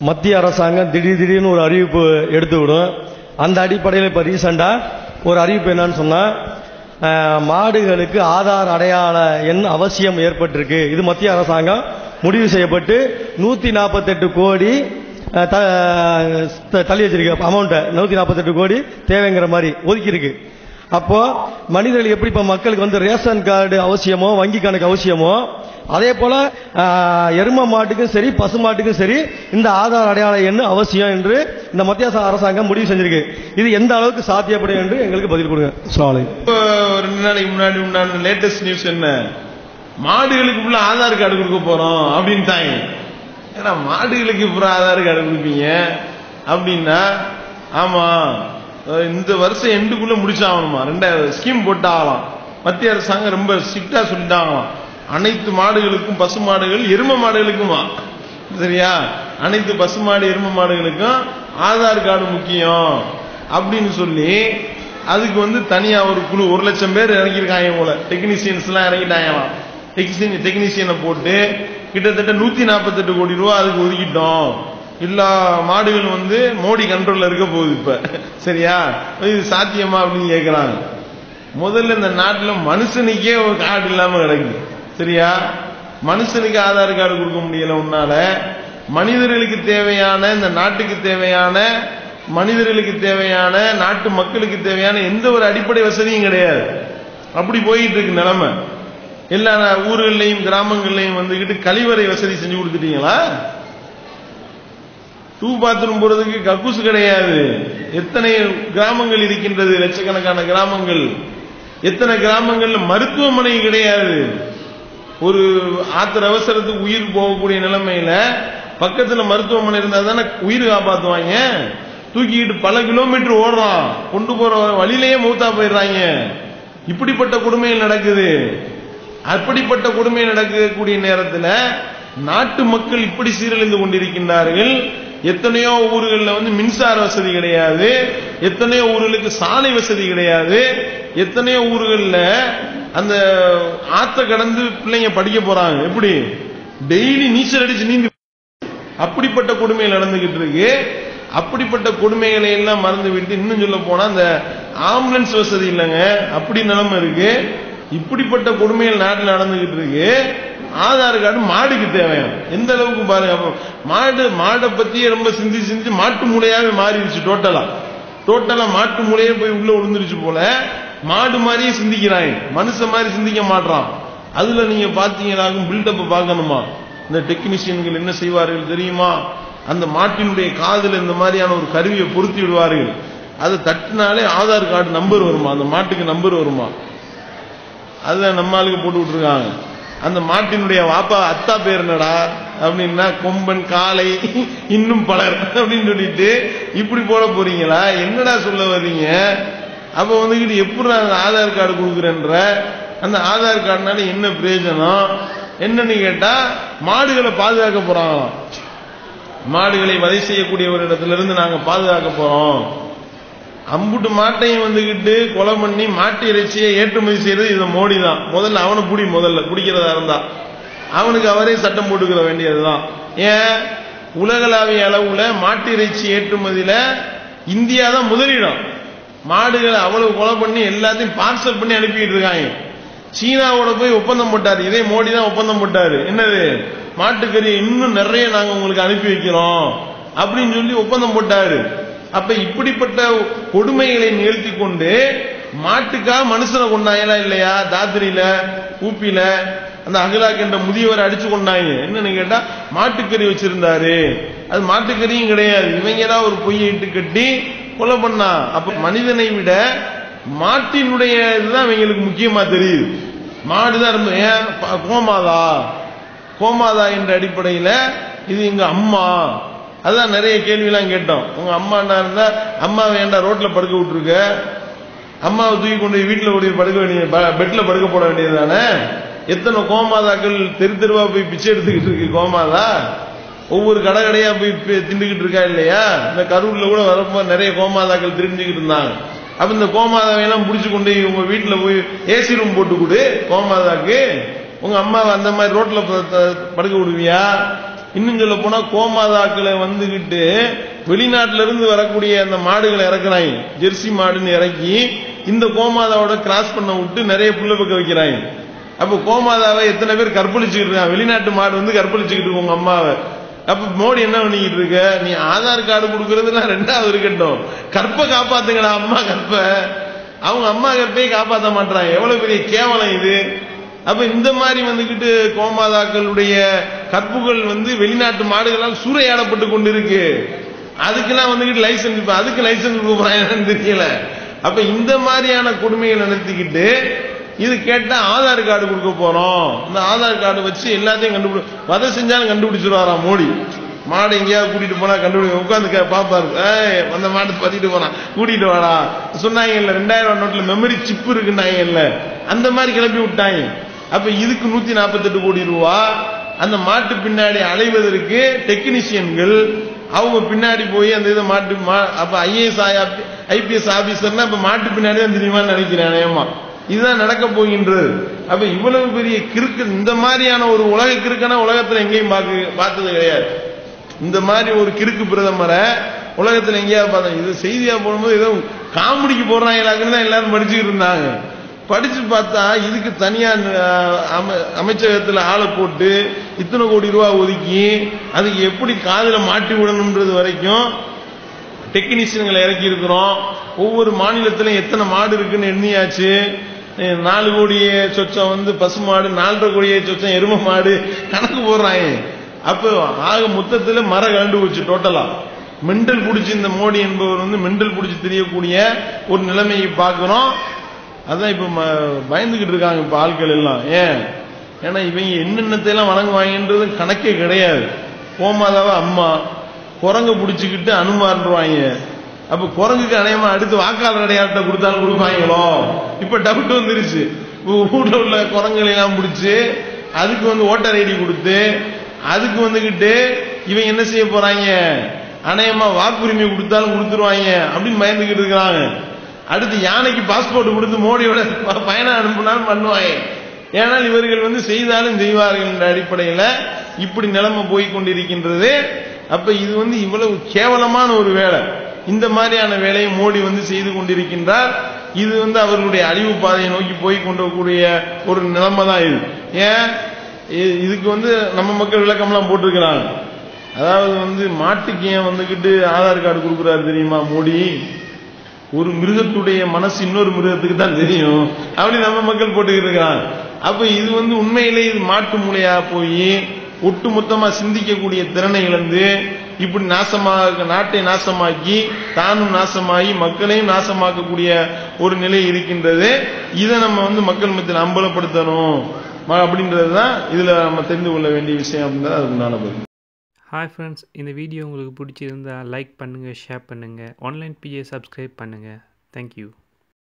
மத்திய அரசாங்கம் திடீர் திடீர்னு ஒரு அறிவிப்பு எடுத்து விடும் அந்த அடிப்படையில் இப்போ ரீசெண்டாக ஒரு அறிவிப்பு என்னன்னு சொன்னால் மாடுகளுக்கு ஆதார் அடையாள எண் அவசியம் ஏற்பட்டிருக்கு. இது மத்திய அரசாங்கம் முடிவு செய்யப்பட்டு நூற்றி நாற்பத்தெட்டு கோடி த- தள்ளி வச்சிருக்கு. அமௌண்ட்டை நூற்றி நாற்பத்தெட்டு கோடி தேவைங்கிற மாதிரி ஒதுக்கியிருக்கு. அப்போ மனிதர்கள் எப்படி இப்போ மக்களுக்கு வந்து ரேஷன் கார்டு அவசியமோ வங்கி கணக்கு அவசியமோ அதே போல எரும மாட்டுக்கும் சரி பசு மாட்டுக்கும் சரி இந்த ஆதார் அடையாள எண் அவசியம் என்று இந்த மத்திய அரசாங்கம் முடிவு செஞ்சிருக்கு. இது எந்த அளவுக்கு சாத்தியப்படும் என்று எங்களுக்கு பதில் கொடுங்க. சாலை இப்போ ரெண்டு நாளைக்கு முன்னாடி முன்னாடி லேட்டஸ்ட் நியூஸ் என்ன? மாடுகளுக்கு உள்ள ஆதார் கார்டு கொடுக்க போறோம் அப்படின்ட்டாங்க. ஏன்னா மாடுகளுக்கு இப்போ ஆதார் கார்டு கொடுப்பீங்க? அப்படின்னா ஆமா இந்த வருஷம் எண்டுக்குள்ள முடிச்சாகணுமா? ரெண்டாவது ஸ்கீம் போட்டாகலாம். மத்திய அரசாங்கம் ரொம்ப ஸ்ட்ரிக்டா சொல்லிட்டாங்களாம். அனைத்து மாடுகளுக்கும் பசு மாடுகள் எரும மாடுகளுக்குமா சரியா? அனைத்து பசு மாடு எரும மாடுகளுக்கும் ஆதார் கார்டு முக்கியம். அப்படின்னு சொல்லி அதுக்கு வந்து தனியா ஒரு குழு ஒரு லட்சம் பேர் இறங்கியிருக்காங்க போல டெக்னீசியன்ஸ் எல்லாம் இறங்கிட்டாங்களாம். டெக்னீசியன் டெக்னீசியனை போட்டு கிட்டத்தட்ட நூத்தி நாற்பத்தெட்டு கோடி ரூபா அதுக்கு ஒதுக்கிட்டோம். எல்லா மாடுகள் வந்து மோடி கண்ட்ரோல்ல இருக்க போகுது இப்ப. சரியா? இது சாத்தியமா அப்படின்னு கேட்கிறாங்க முதல்ல இந்த நாட்டுல மனுஷனுக்கே ஒரு காடு இல்லாம கிடக்குது. சரியா? மனுஷனுக்கு ஆதார் கார்டு கொடுக்க முடியல உன்னால. மனிதர்களுக்கு தேவையான இந்த நாட்டுக்கு தேவையான மனிதர்களுக்கு தேவையான நாட்டு மக்களுக்கு தேவையான எந்த ஒரு அடிப்படை வசதியும் கிடையாது. அப்படி போயிட்டு இருக்கு நிலைமை. எல்லா ஊர்கள்லையும் கிராமங்கள்லையும் வந்துக்கிட்டு கழிவறை வசதி செஞ்சு கொடுத்துட்டீங்களா? டூ பாத்ரூம் போறதுக்கு கக்கூசு கிடையாது. எத்தனை கிராமங்கள் இருக்கின்றது? லட்சக்கணக்கான கிராமங்கள். எத்தனை கிராமங்கள்ல மருத்துவமனை கிடையாது. ஒரு ஆத்திர அவசரத்துக்கு உயிர் போகக்கூடிய நிலைமையில பக்கத்துல மருத்துவமனை இருந்தா தானே உயிர் காப்பாத்துவாங்க? தூக்கிக்கிட்டு பல கிலோமீட்டர் ஓடுறான். கொண்டு போற வழியிலேயே மூத்தா போயிடுறாங்க. இப்படிப்பட்ட கொடுமைகள் நடக்குது. அப்படிப்பட்ட கொடுமை நடக்கக்கூடிய நேரத்தில் நாட்டு மக்கள் இப்படி சீரழிந்து கொண்டிருக்கின்றார்கள். எத்தனையோ ஊர்களில் வந்து மின்சார வசதி கிடையாது. எத்தனையோ ஊர்களுக்கு சாலை வசதி கிடையாது. எத்தனையோ ஊர்களில் அந்த ஆத்த கடந்து பிள்ளைங்க படிக்க போறாங்க. எப்படி? டெய்லி நீச்சல் அடிச்சு நீந்தி அப்படிப்பட்ட கொடுமைகள் நடந்துகிட்டு இருக்கு. அப்படிப்பட்ட கொடுமைகளை எல்லாம் மறந்து விட்டு இன்னும் சொல்ல போனா அந்த ஆம்புலன்ஸ் வசதி இல்லைங்க. அப்படி நிலைமை இருக்கு. இப்படிப்பட்ட கொடுமைகள் நாட்டில் நடந்துகிட்டு இருக்கு. ஆதார் கார்டு மாடுக்கு தேவையான எந்த அளவுக்கு பாருங்க. அப்போ மாடு மாடை பத்தி ரொம்ப சிந்தி சிந்தி மாட்டு மூளையாவே மாறிடுச்சு டோட்டலா டோட்டலா மாட்டு மூளையே போய் உள்ள விழுந்துருச்சு போல. மாடு மாதிரியே சிந்திக்கிறான் மனுஷன் மாதிரி சிந்திக்க மாட்றான். அதுல நீங்க பாத்தீங்கன்னாக்கும் பில்டப் பார்க்கணுமா? இந்த டெக்னீஷியன்கள் என்ன செய்வார்கள் தெரியுமா? அந்த மாட்டினுடைய காதில் இந்த மாதிரியான ஒரு கருவியை பொருத்தி விடுவார்கள். அதை தட்டினாலே ஆதார் கார்டு நம்பர் வருமா? அந்த மாட்டுக்கு நம்பர் வருமா? அதை நம்ம ஆளுக்கு போட்டு விட்டுருக்காங்க. அந்த மாட்டினுடைய வாப்பா அத்தா பேர் என்னடா? அப்படின்னா கொம்பன் காளை இன்னும் பலர் அப்படின்னு சொல்லிட்டு இப்படி போட போறீங்களா? என்னடா சொல்ல வர்றீங்க? அப்ப வந்துகிட்டு எப்படி நான் ஆதார் கார்டு கொடுக்குறேன்ற அந்த ஆதார் கார்டுனால என்ன பிரயோஜனம்? என்னன்னு கேட்டா மாடுகளை பாதுகாக்க போறாங்களாம். மாடுகளை வதை செய்யக்கூடிய ஒரு இடத்துல நாங்கள் நாங்க பாதுகாக்க போறோம். அம்புட்டு மாட்டையும் வந்துகிட்டு கொலை பண்ணி மாட்டு இறைச்சியை ஏற்றுமதி செய்யறது இது மோடி தான் முதல்ல அவனை புடி முதல்ல குடிக்கிறதா இருந்தா. அவனுக்கு அவரே சட்டம் போட்டுக்கிற வேண்டியதுதான். ஏன்? உலகளாவிய அளவுல மாட்டு இறைச்சி ஏற்றுமதியில இந்தியா தான் முதலிடம். மாடுகளை அவ்வளவு கொலை பண்ணி எல்லாத்தையும் பார்சல் பண்ணி அனுப்பிட்டு இருக்காங்க. சீனாவோட போய் ஒப்பந்தம் போட்டாரு. இதே மோடி தான் ஒப்பந்தம் போட்டாரு. என்னது? மாட்டுக்கறி இன்னும் நிறைய நாங்க உங்களுக்கு அனுப்பி வைக்கிறோம். அப்படின்னு சொல்லி ஒப்பந்தம் போட்டாரு. அப்ப இப்படிப்பட்ட கொடுமைகளை நிகழ்த்தி கொண்டு மாட்டுக்கா மனுஷனை கொண்டாங்களா இல்லையா? தாத்திரியில ஊப்பில அந்த அகலாக் என்ற முதியவரை அடிச்சு கொண்டாங்க. என்னன்னு கேட்டா மாட்டுக்கறி வச்சிருந்தாரு. அது மாட்டுக்கறியும் கிடையாது. இவங்க தான் ஒரு பொய்யை இட்டு கட்டி கொலை பண்ணா. அப்ப மனிதனை விட மாட்டினுடைய இதுதான் இவங்களுக்கு முக்கியமா தெரியுது. மாடுதான் ரொம்ப ஏன்? கோமாதா? கோமாதா என்ற அடிப்படையில இது எங்க அம்மா. அதான் நிறைய கேள்விலாம் கேட்டோம். உங்க அம்மா என்ன இருந்தா அம்மா வேண்டாம் ரோட்ல படுக்க விட்டுருக்க? அம்மாவை தூக்கி கொண்டு போய் வீட்டில் போய் படுக்க வேண்டிய பெட்ல படுக்க போட வேண்டியது தானே எத்தனை கோமாதாக்கள் தெரு தெருவா போய் பிச்சை எடுத்துக்கிட்டு இருக்கு கோமாதா? ஒவ்வொரு கடை கடையா போய் பி- இருக்கா இல்லையா? இந்த கரூர்ல கூட வரப்போ நிறைய கோமாதாக்கள் தெரிஞ்சுக்கிட்டு இருந்தாங்க. அப்ப இந்த கோமாதாவை எல்லாம் புடிச்சு கொண்டு போய் உங்க வீட்டுல போய் ஏசி ரூம் போட்டு கொடு கோமாதாக்கு. உங்க அம்மாவை அந்த மாதிரி ரோட்ல படுக்க விடுவியா? இன்னும் சொல்ல போனா கோமாதாக்களை வந்துகிட்டு வெளிநாட்டில இருந்து வரக்கூடிய அந்த மாடுகளை இறக்குறாங்க. ஜெர்சி மாடுன்னு இறக்கி இந்த கோமாதாவோட கிராஸ் பண்ண விட்டு நிறைய புள்ள பக்க வைக்கிறாங்க. அப்ப கோமாதாவை எத்தனை பேர் கற்பழிச்சுக்கிட்டு இருக்காங்க? வெளிநாட்டு மாடு வந்து கற்பழிச்சுக்கிட்டு இருக்கு உங்க அம்மாவை. அப்ப மோடி என்ன பண்ணிக்கிட்டு இருக்க? நீ ஆதார் கார்டு கொடுக்கறதுனா ரெண்டாவது இருக்கட்டும். கற்பை காப்பாத்துங்கடா அம்மா கற்பை. அவங்க அம்மா கற்பையை காப்பாற்ற மாட்டாங்க எவ்வளவு பெரிய கேவலம் இது. அப்ப இந்த மாதிரி வந்துகிட்டு கோமாதாக்களுடைய கற்புகள் வந்து வெளிநாட்டு மாடுகளால் சூறையாடப்பட்டு கொண்டு இருக்கு அதுக்கெல்லாம் வந்துகிட்டு லைசன்ஸ் அதுக்கு லைசன்ஸ் கொடுக்குறாங்கன்னு தெரியல. அப்ப இந்த மாதிரியான கொடுமைகளை நடத்திக்கிட்டு இது கேட்டா ஆதார் கார்டு கொடுக்க போறோம். இந்த ஆதார் கார்டு வச்சு எல்லாத்தையும் கண்டுபிடி வதை செஞ்சாலும் கண்டுபிடிச்சிருவாராம் மோடி? மாடு எங்கேயாவது கூட்டிட்டு போனா கண்டுபிடி உட்காந்து பாப்பாரு. ஏய் அந்த மாடு பத்திட்டு போறான். கூட்டிட்டு வாடா. சொன்னாங்கல்ல ரெண்டாயிரம் ரூபாய் நோட்ல மெமரி சிப் இருக்குன்னாங்கல்ல அந்த மாதிரி கிளப்பி விட்டாங்க. அப்ப இதுக்கு நூத்தி நாற்பத்தெட்டு கோடி ரூபா. அந்த மாட்டு பின்னாடி அலைவதற்கு டெக்னீஷியன்கள் அவங்க பின்னாடி போய் அந்த இதை மாட்டு மா- அப்ப ஐஏஎஸ் ஐபிஎஸ் ஆபீசர்னா இப்ப மாட்டு பின்னாடி தான் தெரியுமான்னு நினைக்கிறேன் ஏமா இதுதான் நடக்க போகின்றது. அப்ப இவ்வளவு பெரிய கிறுக்கு இந்த மாதிரியான ஒரு உலக கிறுக்கனா உலகத்துல எங்கேயும் பார்க்க பார்த்தது கிடையாது. இந்த மாதிரி ஒரு கிறுக்கு பிரதமரை உலகத்துல எங்கேயாவது பார்த்தோம் இது செய்தியா போடும்போது ஏதோ காமெடிக்கு போடுறாங்களாக்குன்னு தான் எல்லாரும் படிச்சுக்கிட்டு இருந்தாங்க. படிச்சு பார்த்தா இதுக்கு தனியா அஹ், அமைச்சகத்துல ஆளை போட்டு இத்தனை கோடி ரூபா ஒதுக்கி அதுக்கு எப்படி காதல மாட்டி விடணும்ன்றது வரைக்கும் டெக்னீஷியன்களை இறக்கி இருக்கிறோம் ஒவ்வொரு மாநிலத்திலும் எத்தனை மாடு இருக்குன்னு எண்ணியாச்சு. நாலு கோடியே சொச்சம் வந்து பசு மாடு நாலரை கோடியே சொச்சம் எரும மாடு கணக்கு போடுறாங்க அப்போ ஆக மொத்தத்தில் மரம் கலண்டு போச்சு டோட்டலா மெண்டல் பிடிச்சி இந்த மோடி என்பவர் வந்து மெண்டல் பிடிச்சி தெரியக்கூடிய ஒரு நிலைமையை பார்க்கிறோம். அதான் இப்ப ம- பயந்துகிட்டு இருக்காங்க இப்ப ஆட்கள் எல்லாம். ஏன்? ஏன்னா இவங்க என்னென்னத்தையெல்லாம் வணங்குவாங்கன்றது கணக்கே கிடையாது. கோமாதாவ அம்மா. குரங்க பிடிச்சிக்கிட்டு அனுமாறுவாங்க. அப்ப குரங்குக்கு அநேகமா அடுத்து வாக்காளர் அடையாளத்தை கொடுத்தாலும் கொடுப்பாங்களோ? இப்ப டவுட் வந்துருச்சு. ஊர்ல உள்ள குரங்களை எல்லாம் அதுக்கு வந்து ஓட்டர் ஐடி கொடுத்து அதுக்கு வந்துகிட்டு இவன் என்ன செய்ய போறாங்க? அநேகமா வாக்குரிமை கொடுத்தாலும் கொடுத்துருவாங்க அப்படின்னு பயந்துகிட்டு இருக்கிறாங்க. அடுத்து யானைக்கு பாஸ்போர்ட் கொடுத்து மோடியோட பயணம் அனுப்புனாலும் பண்ணுவாங்க. ஏனால் இவர்கள் வந்து செய்தாலும் செய்வார்கள் என்ற அடிப்படையில இப்படி நிலைமை போய் கொண்டிருக்கின்றது. அப்ப இது வந்து இவ்வளவு கேவலமான ஒரு வேலை. இந்த மாதிரியான வேலையை மோடி வந்து செய்து கொண்டிருக்கின்றார். இது வந்து அவர்களுடைய அழிவு பாதையை நோக்கி போய் கொண்டிருக்கக்கூடிய ஒரு நிலைமை தான் இது. ஏன்? இதுக்கு வந்து நம்ம மக்கள் விளக்கம்லாம் போட்டிருக்கிறாங்க. அதாவது வந்து மாட்டுக்கு ஏன் வந்துக்கிட்டு ஆதார் கார்டு கொடுக்குறாரு தெரியுமா மோடி? ஒரு மிருகத்துடைய மனசு இன்னொரு மிருகத்துக்கு தான் தெரியும். அப்படி நம்ம மக்கள் போட்டுக்கிட்டு இருக்கிறாங்க. அப்ப இது வந்து உண்மையிலே இது மாட்டு மூளையா போய் ஒட்டுமொத்தமா சிந்திக்கக்கூடிய திறனை இழந்து இப்படி நாசமாக நாட்டை நாசமாக்கி தானும் நாசமாகி மக்களையும் நாசமாக்கக்கூடிய ஒரு நிலை இருக்கின்றது. இதை நம்ம வந்து மக்கள் மத்தியில் அம்பலப்படுத்தணும். அப்படின்றது தான் இதில் நம்ம தெரிந்து கொள்ள வேண்டிய விஷயம் அப்படின்றது அதுக்கு உண்டான பதில் ஹாய் ஃப்ரெண்ட்ஸ் இந்த வீடியோ உங்களுக்கு பிடிச்சிருந்தா லைக் பண்ணுங்கள் ஷேர் பண்ணுங்கள் ஆன்லைன் பிஏ சப்ஸ்கிரைப் பண்ணுங்கள் தேங்க்யூ